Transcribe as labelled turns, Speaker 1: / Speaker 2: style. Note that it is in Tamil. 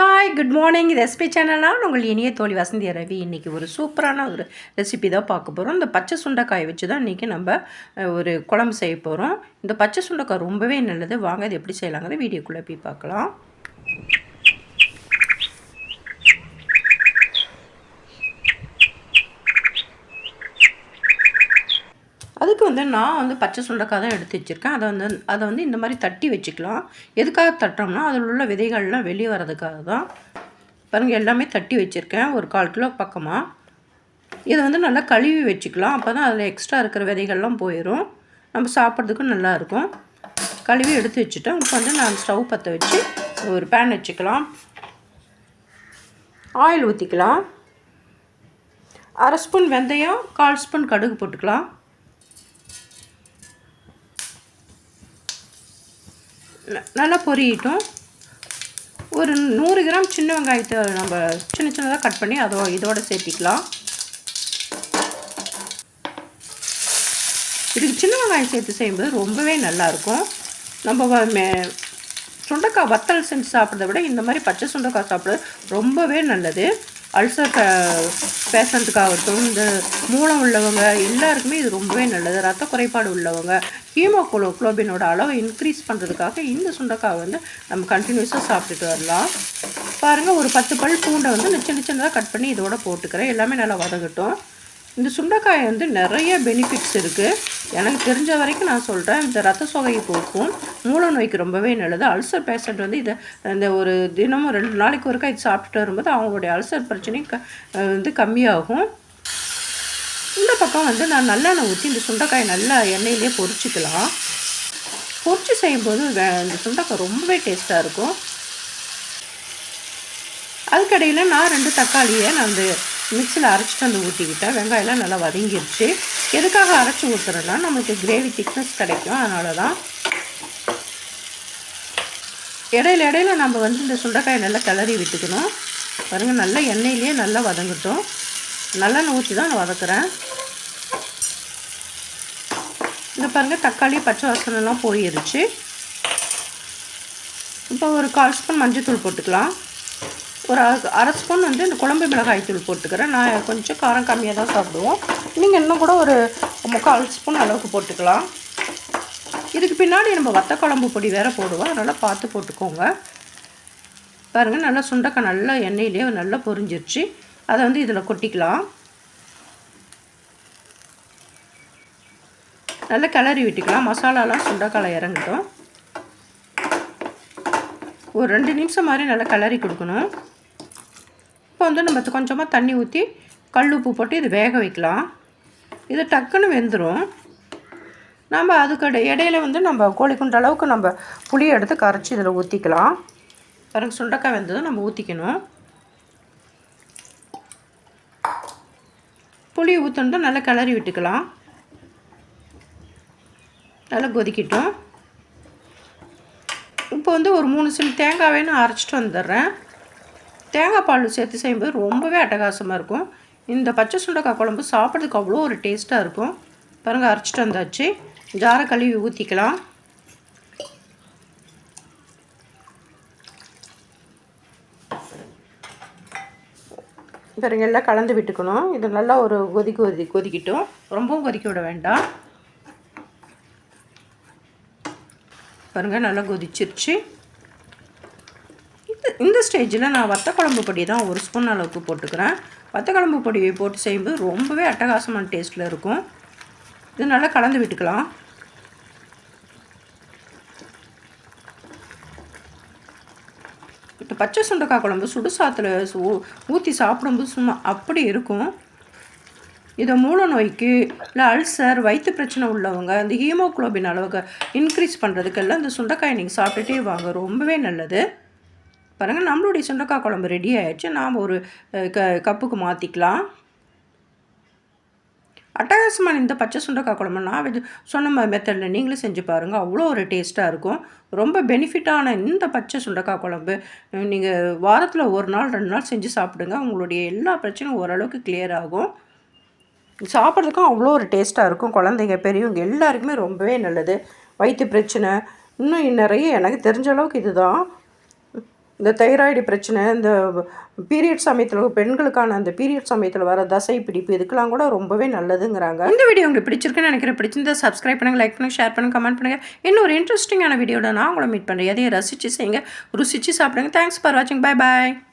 Speaker 1: ஹாய் குட் மார்னிங் ரெசிபி சேனலாக உங்கள் இனிய தோழி வசந்தி ரவி. இன்றைக்கி ஒரு சூப்பரான ஒரு ரெசிபி தான் பார்க்க போகிறோம் இந்த பச்சை சுண்டைக்காய் வச்சு தான் இன்றைக்கி நம்ம ஒரு குழம்பு செய்ய போகிறோம் இந்த பச்சை சுண்டைக்காய் ரொம்பவே நல்லது. வாங்க இது எப்படி செய்யலாங்கிறத வீடியோக்குள்ளே போய் பார்க்கலாம். அதுக்கு வந்து நான் வந்து பச்சை சுண்டைக்காய் தான் எடுத்து வச்சுருக்கேன். அதை வந்து அதை வந்து இந்த மாதிரி தட்டி வச்சுக்கலாம். எதுக்காக தட்டுறோம்னா அதில் உள்ள விதைகள்லாம் வெளியே வர்றதுக்காக தான். பாருங்கள் எல்லாமே தட்டி வச்சுருக்கேன். ஒரு கால் கிலோ பக்கமாக இதை வந்து நல்லா கழுவி வச்சுக்கலாம். அப்போ தான் அதில் எக்ஸ்ட்ரா இருக்கிற விதைகள்லாம் போயிடும் நம்ம சாப்பிட்றதுக்கும் நல்லாயிருக்கும் கழுவி எடுத்து வச்சுட்டோம் இப்போ வந்து நான் ஸ்டவ் பற்ற வச்சு ஒரு பேன் வச்சுக்கலாம். ஆயில் ஊற்றிக்கலாம் அரை ஸ்பூன் வெந்தயம் கால் ஸ்பூன் கடுகு போட்டுக்கலாம். நல்லா பொரியட்டும். ஒரு நூறு கிராம் சின்ன வெங்காயத்தை நம்ம சின்ன சின்னதாக கட் பண்ணி அதோ இதோடு சேர்த்திக்கலாம். இதுக்கு சின்ன வெங்காயம் சேர்த்து செய்யும்போது ரொம்பவே நல்லாயிருக்கும். நம்ம மே- சுண்டைக்காய் வத்தல் செஞ்சு சாப்பிட்றத விட இந்த மாதிரி பச்சை சுண்டைக்காய் சாப்பிட்றது ரொம்பவே நல்லது. அல்சர் பேஷண்ட்டுக்காகட்டும் இந்த மூலம் உள்ளவங்க எல்லாருக்குமே இது ரொம்பவே நல்லது. ரத்த குறைபாடு உள்ளவங்க ஹீமோகுளோ குளோபினோட அளவை இன்க்ரீஸ் பண்ணுறதுக்காக இந்த சுண்டைக்காய் வந்து நம்ம கண்டினியூஸாக சாப்பிட்டுட்டு வரலாம். பாருங்கள் ஒரு பத்து பல் பூண்டை வந்து நான் சின்ன சின்னதாக கட் பண்ணி இதோட போட்டுக்கிறேன். எல்லாமே நல்லா வதங்கட்டும் இந்த சுண்டைக்காய் வந்து நிறைய பெனிஃபிட்ஸ் இருக்குது எனக்கு தெரிஞ்ச வரைக்கும் நான் சொல்கிறேன் இந்த ரத்த சோகையை போக்கும். மூல நோய்க்கு ரொம்பவே நல்லது. அல்சர் பேஷண்ட் வந்து இதை இந்த ஒரு தினமும் ரெண்டு நாளைக்கு ஒருக்கா இது சாப்பிட்டுட்டு வரும்போது அவங்களுடைய அல்சர் பிரச்சனையும் க வந்து கம்மியாகும். இந்த பக்கம் வந்து நான் நல்லெண்ணெய் ஊற்றி இந்த சுண்டைக்காயை நல்லா எண்ணெயிலே பொரிச்சிக்கலாம். பொரிச்சு செய்யும்போது வே- இந்த சுண்டைக்காய் ரொம்பவே டேஸ்ட்டாக இருக்கும். அதுக்கடையில் நான் ரெண்டு தக்காளியை நான் வந்து மிக்சியில் அரைச்சிட்டு வந்து ஊற்றிக்கிட்டேன் வெங்காயம்லாம் நல்லா வதங்கிருச்சு. எதுக்காக அரைச்சி ஊற்றுறேன்னா நம்மளுக்கு கிரேவி திக்னஸ் கிடைக்கும். அதனால தான் இடையில இடையில நம்ம வந்து இந்த சுண்டைக்காயை நல்லா கிளறி விட்டுக்கணும். பாருங்கள் நல்லா எண்ணெயிலேயே நல்லா வதங்கட்டும். நல்லெண்ணெய் ஊற்றி தான் நான் வதக்குறேன். இந்த பாருங்கள் தக்காளி பச்சை வாசனைலாம் போயிருச்சு. இப்போ ஒரு கால் ஸ்பூன் மஞ்சள்தூள் போட்டுக்கலாம். ஒரு அரை- ஸ்பூன் வந்து இந்த குழம்பு மிளகாய் தூள் போட்டுக்கிறேன். நான் கொஞ்சம் காரம் கம்மியாக தான் சாப்பிடுவோம். நீங்கள் இன்னும் கூட ஒரு முக்கால் ஸ்பூன் அளவுக்கு போட்டுக்கலாம். இதுக்கு பின்னாடி நம்ம வத்த குழம்பு பொடி வேறு போடுவோம். அதனால் பார்த்து போட்டுக்கோங்க. பாருங்கள் நல்லா சுண்டக்காய் நல்லா எண்ணெயிலே நல்லா பொரிஞ்சிருச்சு. அதை வந்து இதில் கொட்டிக்கலாம். நல்லா கிளறி விட்டுக்கலாம். மசாலாலாம் சுண்டக்காய் இறங்கட்டும். ஒரு ரெண்டு நிமிஷம் மாதிரி நல்லா கிளறி கொடுக்கணும். இப்போ வந்து நம்ம கொஞ்சமாக தண்ணி ஊற்றி கல் உப்பு போட்டு இது வேக வைக்கலாம். இது டக்குன்னு வெந்துடும் நம்ம அதுக்கு இடையில வந்து நம்ம கோழி குண்டு அளவுக்கு நம்ம புளியை எடுத்து கரைச்சி இதில் ஊற்றிக்கலாம் பிறகு சுண்டக்காய் வெந்ததும் நம்ம ஊற்றிக்கணும் புளி ஊற்றுனதும் நல்லா கிளறி விட்டுக்கலாம். நல்லா கொதிக்கட்டும். வந்து ஒரு மூணு சில் தேங்காவே நான் அரைச்சிட்டு வந்துடுறேன். தேங்காய் பால் சேர்த்து செய்யும்போது ரொம்பவே அட்டகாசமாக இருக்கும். இந்த பச்சை சுண்டக்காய் குழம்பு சாப்பிட்றதுக்கு அவ்வளோ ஒரு டேஸ்ட்டாக இருக்கும். பாருங்கள் அரைச்சிட்டு வந்தாச்சு. ஜார கழுவி ஊற்றிக்கலாம் பாருங்க எல்லாம் கலந்து விட்டுக்கணும். இது நல்லா ஒரு கொதி கொதி கொதிக்கட்டும். ரொம்பவும் கொதிக்க விட வேண்டாம். பாருங்கள் நல்லா கொதிச்சிருச்சு. இந்த இந்த ஸ்டேஜில் நான் வத்த குழம்பு பொடி தான் ஒரு ஸ்பூன் அளவுக்கு போட்டுக்கிறேன். வத்த குழம்பு பொடியை போட்டு செய்யும்போது ரொம்பவே அட்டகாசமான டேஸ்ட்டில் இருக்கும். இது நல்லா கலந்து விட்டுக்கலாம். இப்போ பச்சை சுண்டக்காய் குழம்பு சுடு சாத்தில் ஊற்றி சாப்பிடும்போது சும்மா அப்படி இருக்கும். இதை மூல நோய்க்கு இல்லை அல்சர் வயிற்று பிரச்சனை உள்ளவங்க இந்த ஹீமோகுளோபின் அளவுக்கு இன்க்ரீஸ் பண்ணுறதுக்கெல்லாம் இந்த சுண்டைக்காயை நீங்கள் சாப்பிட்டுட்டே வாங்க. ரொம்பவே நல்லது. பாருங்கள் நம்மளுடைய சுண்டைக்காய் குழம்பு ரெடி ஆயிடுச்சு. நாம் ஒரு க கப்புக்கு மாற்றிக்கலாம் அட்டகாசமான இந்த பச்சை சுண்டைக்காய் குழம்பு நான் இது சொன்ன மெத்தடில் நீங்களும் செஞ்சு பாருங்கள் அவ்வளோ ஒரு டேஸ்ட்டாக இருக்கும். ரொம்ப பெனிஃபிட்டான இந்த பச்சை சுண்டைக்காய் குழம்பு நீங்கள் வாரத்தில் ஒரு நாள் ரெண்டு நாள் செஞ்சு சாப்பிடுங்க. உங்களுடைய எல்லா பிரச்சனையும் ஓரளவுக்கு கிளியர் ஆகும். சாப்பிட்றதுக்கும் அவ்வளோ ஒரு டேஸ்ட்டாக இருக்கும். குழந்தைங்க பெரியவங்க எல்லாருக்குமே ரொம்பவே நல்லது. வயிற்று பிரச்சனை. இன்னும் நிறைய எனக்கு தெரிஞ்ச அளவுக்கு இதுதான். இந்த தைராய்டு பிரச்சனை இந்த பீரியட் சமயத்தில் பெண்களுக்கான அந்த பீரியட் சமயத்தில் வர தசை பிடிப்பு இதுக்கெல்லாம் கூட ரொம்பவே நல்லதுங்கிறாங்க. இந்த வீடியோ உங்களுக்கு பிடிச்சிருக்குன்னு நினைக்கிறேன். பிடிச்சிருந்தா சப்ஸ்கிரைப் பண்ணுங்கள் லைக் பண்ணுங்கள் ஷேர் பண்ணுங்கள் கமெண்ட் பண்ணுங்கள் இன்னும் ஒரு இன்ட்ரெஸ்டிங்கான வீடியோட நான் உங்களை மீட் பண்ணுறேன் எதையும் ரசித்து செய்யுங்க ருசித்து சாப்பிடுங்க. தேங்க்ஸ் ஃபார் வாட்சிங் பை பாய்